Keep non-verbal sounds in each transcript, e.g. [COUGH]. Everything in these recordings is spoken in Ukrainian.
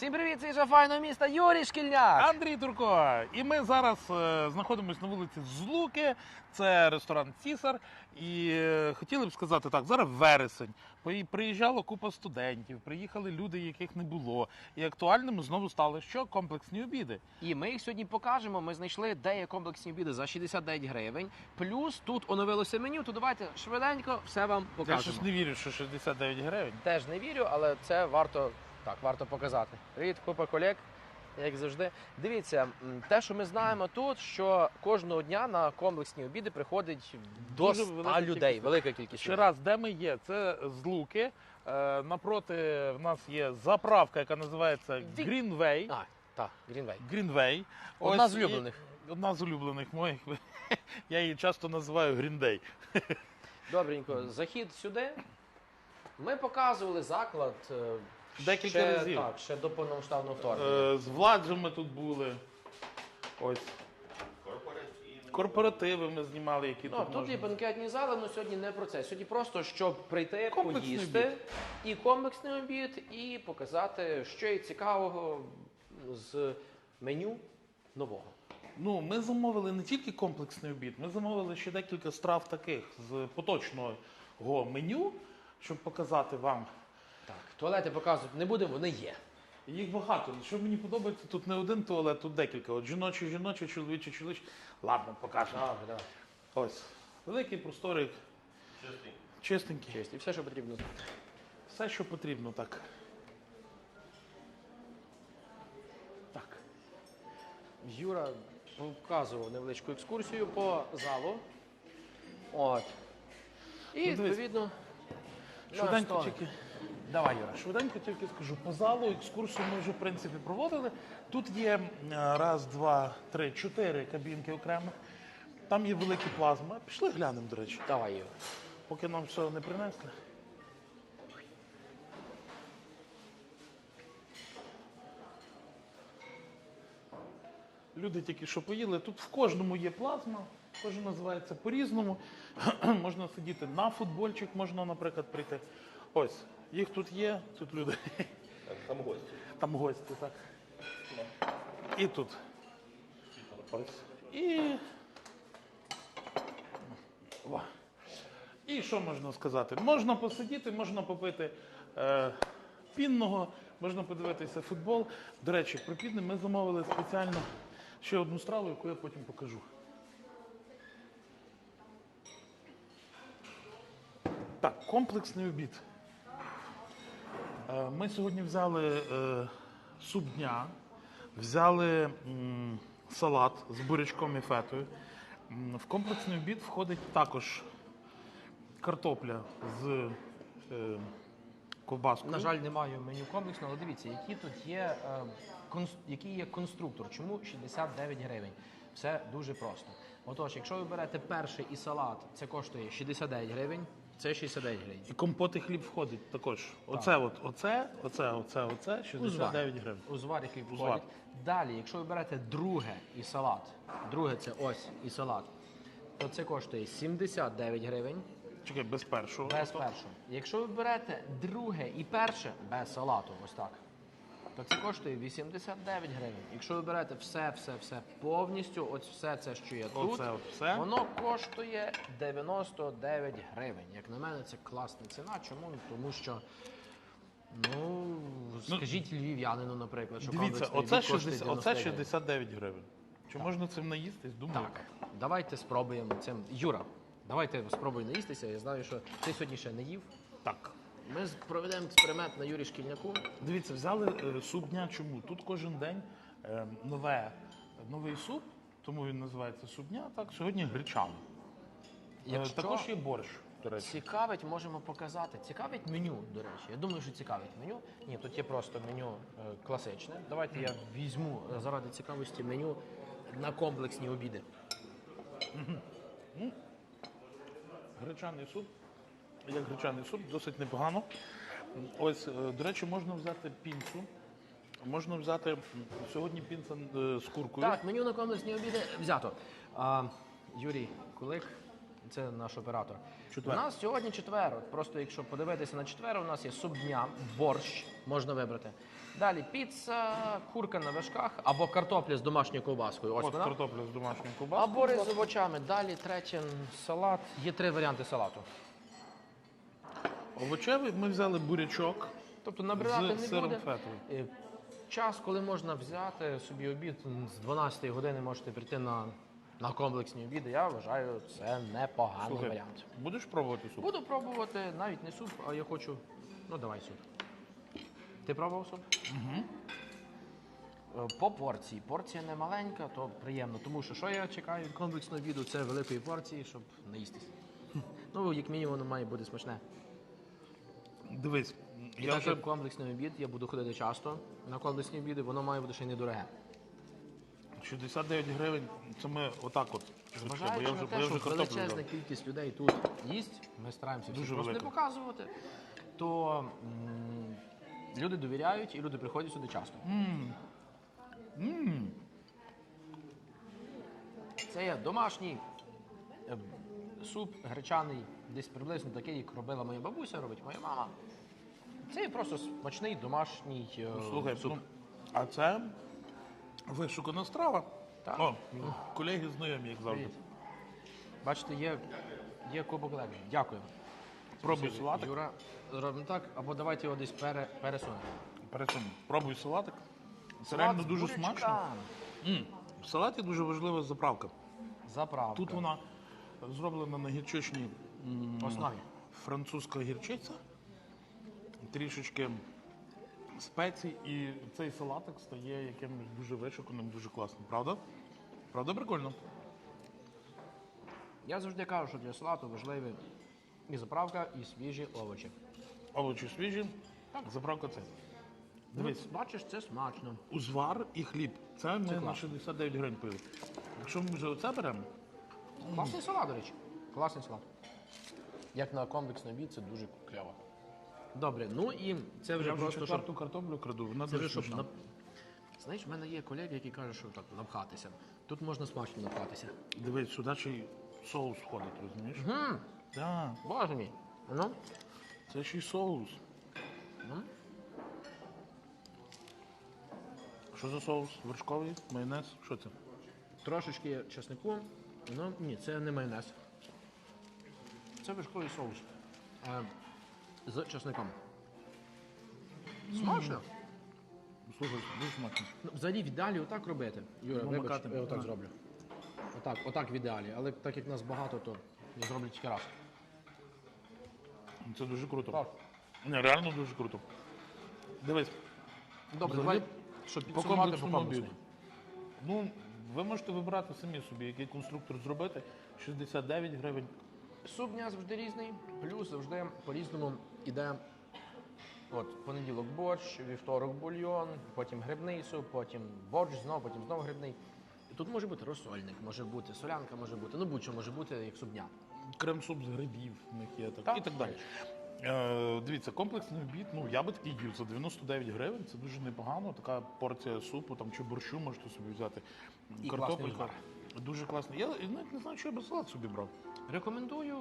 Всім привіт, це файного міста Юрій Шкільняк. Андрій Турко. І ми зараз е, знаходимося на вулиці Злуки. Це ресторан Цісар. І е, хотіли б сказати так: зараз вересень. Пої- Приїжджала купа студентів, приїхали люди, яких не було. І актуальними знову стали що комплексні обіди. І ми їх сьогодні покажемо. Ми знайшли, де є комплексні обіди за 69 гривень. Плюс тут оновилося меню. То давайте швиденько все вам Я покажемо. щось не вірю, що 69 гривень. Теж не вірю, але це варто так, варто показати. Привіт, купа колег. Як завжди, дивіться, те, що ми знаємо тут, що кожного дня на комплексні обіди приходить до Дуже 100 велика людей. кількість. Велика кількість. Ще людей. раз, де ми є? Це Злуки. Е, Напроти в нас є заправка, яка називається Вік- Greenway. А, так, Грінвей. Greenway. Одна Ось з і- улюблених. Одна з улюблених моїх. [LAUGHS] Я її часто називаю Гріндей. Добренько, захід сюди. Ми показували заклад е, Декілька ще, разів. Так, ще до повномасштабного вторгнення. Е, З Владжем ми тут були. Ось. Корпоративи ми знімали, які Ну, тут тут можна. є банкетні зали, але сьогодні не про це. Сьогодні просто щоб прийти, Комплексний поїсти і комплексний обід, і показати, що є цікавого з меню нового. Ну, ми замовили не тільки комплексний обід, ми замовили ще декілька страв таких з поточного меню, щоб показати вам. Так, туалети показувати не будемо, вони є. Їх багато. Що мені подобається, тут не один туалет, тут декілька. От жіночий, жіночий, чоловічий, чоловічий. Ладно, покажемо. Добре, давай. Ось. Великий просторик. Чистенький. Честь. Все, що потрібно знати. Все, що потрібно, так. Так. Юра показував невеличку екскурсію по залу. От. І Ну, дивись. відповідно. на Швиденько столик. тільки. Давай, Юра. Швиденько тільки скажу, по залу екскурсію ми вже в принципі проводили. Тут є м, раз, два, три, чотири кабінки окремих. Там є великі плазми. Пішли глянемо, до речі, Давай, Юра. поки нам все не принесли. Люди тільки що поїли. Тут в кожному є плазма, кожен називається по-різному. [CLEARS THROAT] можна сидіти на футбольчик, можна, наприклад, прийти. Ось, їх тут є, тут люди. Там гості. Там гості, так. І тут. І. О. І що можна сказати? Можна посидіти, можна попити е, пінного, можна подивитися футбол. До речі, про пінне ми замовили спеціально ще одну страву, яку я потім покажу. Так, комплексний обід. Е, Ми сьогодні взяли е, суп дня, взяли салат з бурячком і фетою. В комплексний обід входить також картопля з е, ковбаскою. На жаль, немає меню комплексно, але дивіться, які тут є, який є конструктор. Чому 69 гривень? Все дуже просто. Отож, якщо ви берете перший і салат, це коштує 69 гривень, це 69 гривень. І компот і хліб входить також. Оце, от, оце, оце, оце, оце, 69 гривень. Узвар, який Узвар. входить. Далі, якщо ви берете друге і салат, друге це ось і салат, то це коштує 79 гривень Чекай, без першого. без першого. Якщо ви берете друге і перше без салату, ось так, то це коштує 89 гривень. Якщо ви берете все, все, все повністю, ось все це, що є тут, Оце от все. воно коштує 99 гривень. Як на мене, це класна ціна. Чому? Тому що. Ну, скажіть львів'янину, наприклад, що Дивіться, комплексний оце, обід коштує 60, оце 99 гривень. 69 гривень. Чи можна цим наїстись? Думаю. Так, давайте спробуємо цим. Юра, давайте спробуй наїстися. Я знаю, що ти сьогодні ще не їв. так. Ми з- проведемо експеримент на Юрі Шкільняку. Дивіться, взяли е, суп дня. Чому? Тут кожен день е, нове, новий суп, тому він називається суп дня. Так, сьогодні гречаний. Е, Якщо Також є борщ, до речі. цікавить, можемо показати. Цікавить меню, до речі. Я думаю, що цікавить меню. Ні, тут є просто меню е, класичне. Давайте я візьму е, заради цікавості меню на комплексні обіди. Гречаний суп. Як гречаний суп, досить непогано. Ось, е, до речі, можна взяти пінцу. Можна взяти сьогодні пінца е, з куркою. Так, меню на комплексні обіди взято. А, Юрій Кулик, це наш оператор. Четвер. У нас сьогодні четвер. От Просто якщо подивитися на четвер, у нас є суп дня, борщ можна вибрати. Далі піца, курка на вершках або картопля з домашньою ковбаскою. Ось От вона. картопля з домашньою ковбаскою. Або рис з овочами. Далі третє салат. Є три варіанти салату. Овочевий ми взяли бурячок Тобто набирати з не сиром буде. фетовим. Е, Час, коли можна взяти собі обід з 12 години можете прийти на, на комплексні обіди. Я вважаю, це непоганий Слухай, варіант. будеш пробувати суп? Буду пробувати навіть не суп, а я хочу. Ну давай суп. Ти пробував суп? Угу. По порції. Порція не маленька, то приємно. Тому що що я чекаю від комплексного обіду, це великої порції, щоб наїстись. [LAUGHS] Ну, як мінімум, воно має бути смачне. Дивись, І я так вже як комплексний обід, я буду ходити часто на комплексні обіди, воно має бути ще й недороге. 69 гривень, це ми отак от. Зважаючи на те, що величезна кількість людей тут їсть, ми стараємося всі Дуже просто не велика. показувати, то м, люди довіряють і люди приходять сюди часто. Це є домашній е, суп гречаний, десь приблизно такий, як робила моя бабуся, робить моя мама. Це просто смачний домашній е, Слухай, суп. ну, а це вишукана страва. Так. О, колеги знайомі, як завжди. Привіт. Бачите, є, є кубок легший. Дякую. Пробуй салатик. Юра, робимо так, або давайте його десь пере, пересунемо. Пересунь. Пробуй салатик. Це Салат реально з дуже бурячка. смачно. М, В салаті дуже важлива заправка. Заправка. Тут вона зроблена на гірчичній Основі. французька гірчиця, трішечки спецій, і цей салатик стає якимось дуже вишуканим, дуже класним. Правда? Правда, прикольно. Я завжди кажу, що для салату важливі і заправка, і свіжі овочі. Овочі свіжі, заправка це. Дивись, Ну, бачиш, це смачно. узвар і хліб. Це ми на 69 гривень пили. Якщо ми вже оце беремо, Класний салат, до речі. Класний салат. Як на комплексний обід, це дуже кльово. Добре, ну і це вже я вже просто четверту щоб. картоплю краду, вона Це дуже вже щоб смачна. нап... Знаєш, в мене є колеги, які кажуть, що так напхатися. Тут можна смачно напхатися. Дивись, сюди ще й соус входить, розумієш? Гм, Так, Боже мій. Ну, це ще й соус. ну. Що за соус? Вершковий, майонез? Що це? Трошечки чеснику. Ну, ні, це не майонез. Це вершковий соус. Е, з чесником. Смачно. Слухай, дуже смачно. Ну, взагалі в ідеалі отак робити. Юра, Ну, вибач, макати. я отак Ага. зроблю. Отак, отак в ідеалі. Але так як нас багато, то я зроблю тільки раз. Це дуже круто. Так. Ні, реально дуже круто. Дивись, Добре, давай, щоб підсумувати по комплексному комплексу. Ну, ви можете вибирати самі собі, який конструктор зробити. 69 гривень. Суп дня завжди різний, плюс завжди по-різному іде. От, понеділок борщ, вівторок бульйон, потім грибний суп, потім борщ, знову, потім знову грибний. І тут може бути розсольник, може бути солянка, може бути, ну будь-що може бути, як суп дня. Крем-суп з грибів в них є так, Так. і так далі. Е, дивіться, комплексний обід, ну я би такий їв за 99 гривень, це дуже непогано. Така порція супу там, чи борщу можете собі взяти. І класний узвар. Дуже класний. Я навіть не знаю, що я би салат собі брав. Рекомендую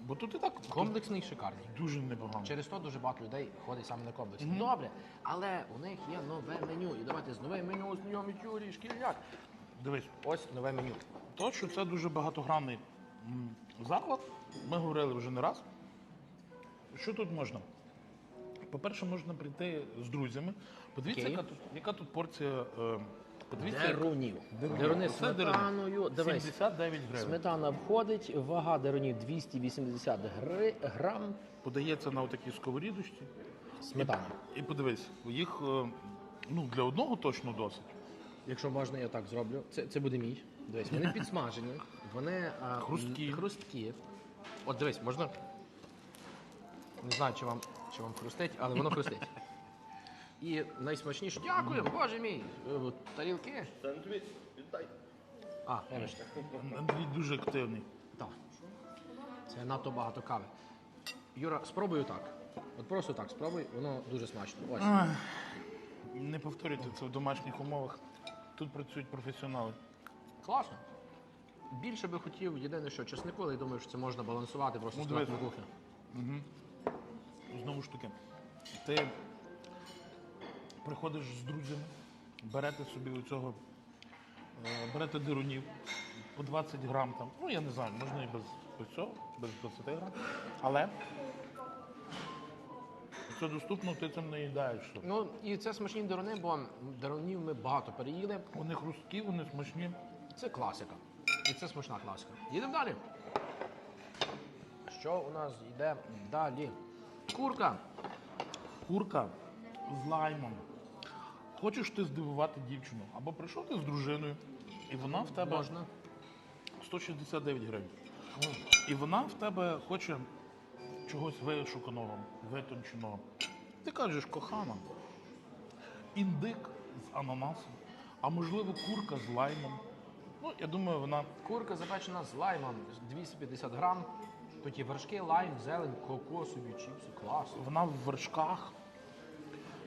Бо тут і так комплексний шикарний. дуже непогано. Через то дуже багато людей ходить саме на комплекс. Добре, але у них є нове меню. І давайте з новим меню знайомить Юрій Шкільняк. Дивись, Ось нове меню. то, що це дуже багатогранний м, заклад, ми говорили вже не раз. Що тут можна? По-перше, можна прийти з друзями. Подивіться, Окей. яка тут, яка тут порція. Е, подивіться, яка- Дерунів. Деруни. З Оце деруни. сметаною. Дивись, 79 гривень. сметана входить, вага дерунів 280 гри... грам. Подається на отакій сковорідочці. Сметана. І подивись, їх е, ну, для одного точно досить. Якщо можна, я так зроблю. Це, це буде мій. Дивись, вони [LAUGHS] підсмажені, вони а, Хрусткі. м, хрусткі. От дивись, можна. Не знаю, чи вам, чи вам хрустить, але воно хрустить. І найсмачніше. Дякую, боже мій! Е, Тарілки. А, вибачте. Андрій дуже активний. Так. Це надто багато кави. Юра, спробуй так. От просто так спробуй, воно дуже смачно. Ось. Не повторюйте це в домашніх умовах. Тут працюють професіонали. Класно. Більше би хотів єдине, що чеснику, але я думаю, що це можна балансувати просто Ну, з дивись. Знову ж таки, ти приходиш з друзями, берете собі оцього, е, берете дирунів по 20 грам там. Ну, я не знаю, можна і без, без цього, без 20 грам. Але це доступно, ти цим не їдаєш. Ну і це смачні деруни, бо дерунів ми багато переїли. Вони хрусткі, вони смачні. Це класика. І це смачна класика. Їдемо далі. Що у нас йде далі? Курка. Курка з лаймом. Хочеш ти здивувати дівчину? Або прийшов ти з дружиною, і вона в тебе Можна. 169 гривень. І вона в тебе хоче чогось вишуканого, витонченого. Ти кажеш, кохана, індик з ананасом, а можливо курка з лаймом. Ну, я думаю, вона Курка запечена з лаймом 250 грам. Тут є вершки, лайм, зелень, кокосові чіпси. Клас. вона в вершках.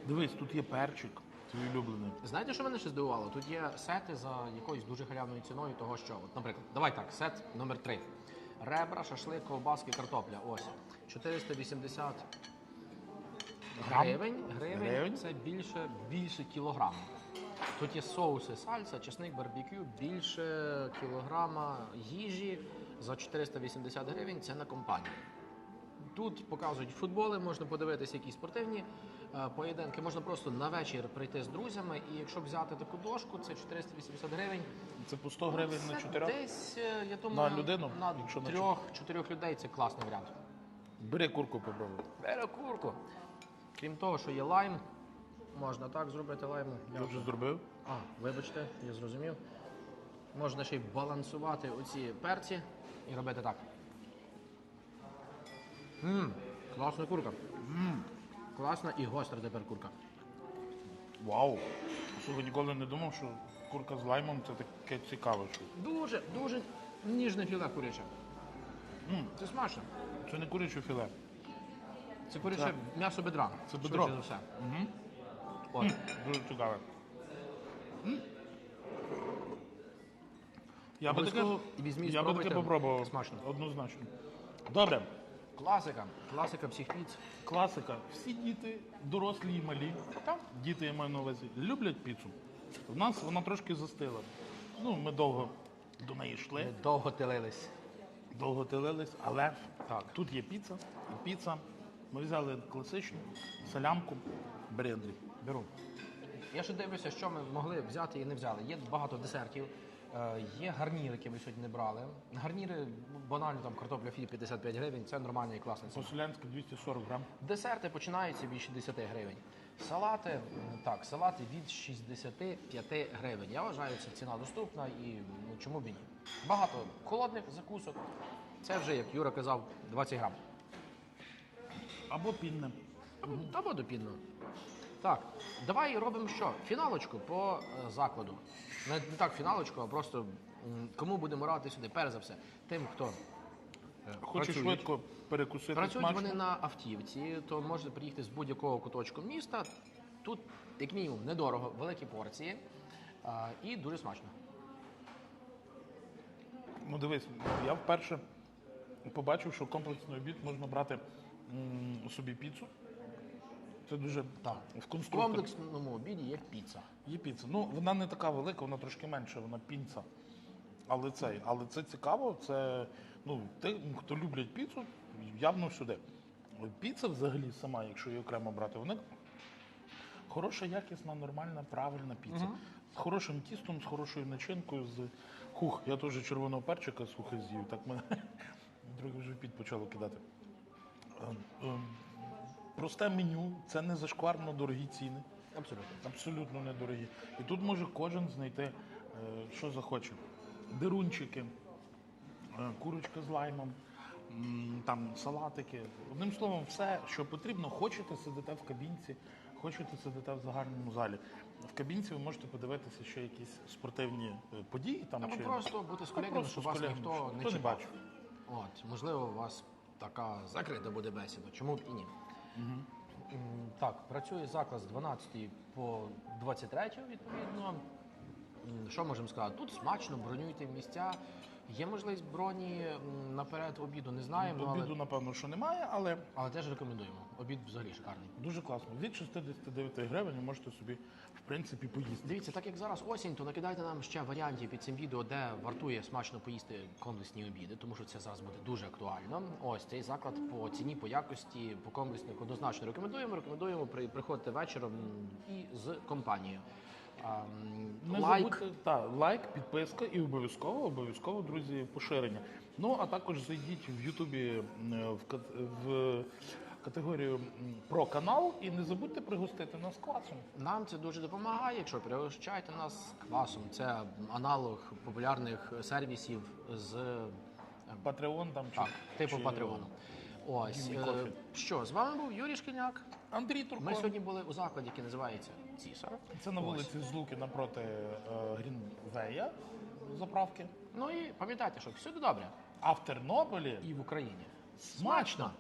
Дивись, тут є перчик, твій улюблений. Знаєте, що мене ще здивувало? Тут є сети за якоюсь дуже халявною ціною того, що, от, наприклад, давай так, сет номер 3 Ребра, шашлик, ковбаски, картопля. Ось. 480 Грам? гривень. Гривень, Гривень? це більше, більше кілограма. Тут є соуси, сальса, чесник, барбекю, більше кілограма їжі за 480 гривень. Це на компанію. Тут показують футболи, можна подивитися якісь спортивні е, поєдинки. Можна просто на вечір прийти з друзями. І якщо взяти таку дошку, це 480 гривень. Це по 100 гривень на Це 4. Десь, е, я думаю, На людину, на якщо трьох-чотирьох людей це класний варіант. Бери курку попробуй. Бере курку. Крім того, що є лайм, можна так зробити лайму. Я вже зробив. А, вибачте, я зрозумів. Можна ще й балансувати оці перці і робити так. Мм, класна курка. Мм, класна і гостра тепер курка. Вау! Слухай, ніколи не думав, що курка з лаймом це таке цікаве. Дуже, дуже ніжне філе куряче. М. Це смачно. Це не куряче філе. Це куряче м'ясо бедра. Це бедро. швидше за все. От. Дуже цікаве. М. Я би таке, Обов'язково візьміть, я би таке спробуйте. попробував. Смачно. Однозначно. Добре. Класика. Класика всіх піц. Класика. Всі діти, дорослі і малі, Так. діти я маю на увазі, люблять піцу. У нас вона трошки застила. Ну, ми довго до неї йшли. Ми довго тилились. довго тилились, але Так. тут є піца, і піца. Ми взяли класичну салямку. Бери, Беру. Я ще дивлюся, що ми могли взяти і не взяли. Є багато десертів, є гарніри, які ми сьогодні не брали. Гарніри банально там картопля фі 55 гривень, це нормальний і класний ціна. По-селянськи 240 грам. Десерти починаються від 60 гривень. Салати, так, салати від 65 гривень. Я вважаю, це ціна доступна і ну, чому б і ні. Багато холодних закусок. Це вже, як Юра казав, 20 грам. Або пінне. Та водопідно. Так, давай робимо що? Фіналочку по е, закладу. Не, не так фіналочку, а просто м, кому будемо радити сюди, перш за все, тим, хто е, працюють. швидко перекусити Працюють смачно? вони на автівці, то можете приїхати з будь-якого куточку міста. Тут, як мінімум, недорого, великі порції а, і дуже смачно. Ну дивись, я вперше побачив, що комплексний обід можна брати м, собі піцу. Це дуже Так. в комплексному обіді є піца. Є піца. Ну, вона не така велика, вона трошки менша, вона пінца. Але це, але це цікаво, це ну, тим, хто люблять піцу, явно сюди. Піца взагалі сама, якщо її окремо брати, вона хороша, якісна, нормальна, правильна піца. З хорошим тістом, з хорошою начинкою, з хух, я теж червоного перчика сухо з'їв, так мене [LAUGHS] трохи вже під почало кидати. Ем, ем, Просте меню, це не зашкварно дорогі ціни. Абсолютно. Абсолютно недорогі. І тут може кожен знайти, е, що захоче. Дерунчики, е, курочка з лаймом, м, там салатики. Одним словом, все, що потрібно. Хочете сидите в кабінці, хочете сидите в загальному залі. В кабінці ви можете подивитися ще якісь спортивні е, події. Там, Або чи... просто бути з Ну, колегами, просто щоб з вас колегами, ніхто щоб не чіпав. бачив. От, можливо, у вас така закрита буде бесіда. Чому б і ні? Так, працює заклад з 12 по 23, відповідно. Що можемо сказати? Тут смачно, бронюйте місця. Є можливість броні м, наперед обіду, не знаємо, ну, Обіду, але, напевно, що немає, але але теж рекомендуємо. Обід взагалі шикарний. дуже класно. Від 69 гривень ви можете собі, в принципі, поїсти. Дивіться, так як зараз осінь, то накидайте нам ще варіантів під цим відео, де вартує смачно поїсти комплексні обіди, тому що це зараз буде дуже актуально. Ось цей заклад по ціні, по якості, по комплексних однозначно рекомендуємо. Рекомендуємо при приходити вечором і з компанією. Не лайк. забудьте та, лайк, підписка і обов'язково, обов'язково, друзі, поширення. Ну а також зайдіть в Ютубі в, в категорію про канал і не забудьте пригостити нас квасом. Нам це дуже допомагає. Якщо пригощаєте нас квасом, це аналог популярних сервісів з е, Патреон там чи так, типу чи Патреону. Ось е, що з вами був Юрій Шкільняк. Андрій Турко. Ми сьогодні були у закладі, який називається Цісар. Це на Ось. вулиці Злуки напроти е, Грінвея заправки. Ну і пам'ятайте, що всюди добре А в Тернополі і в Україні. смачно!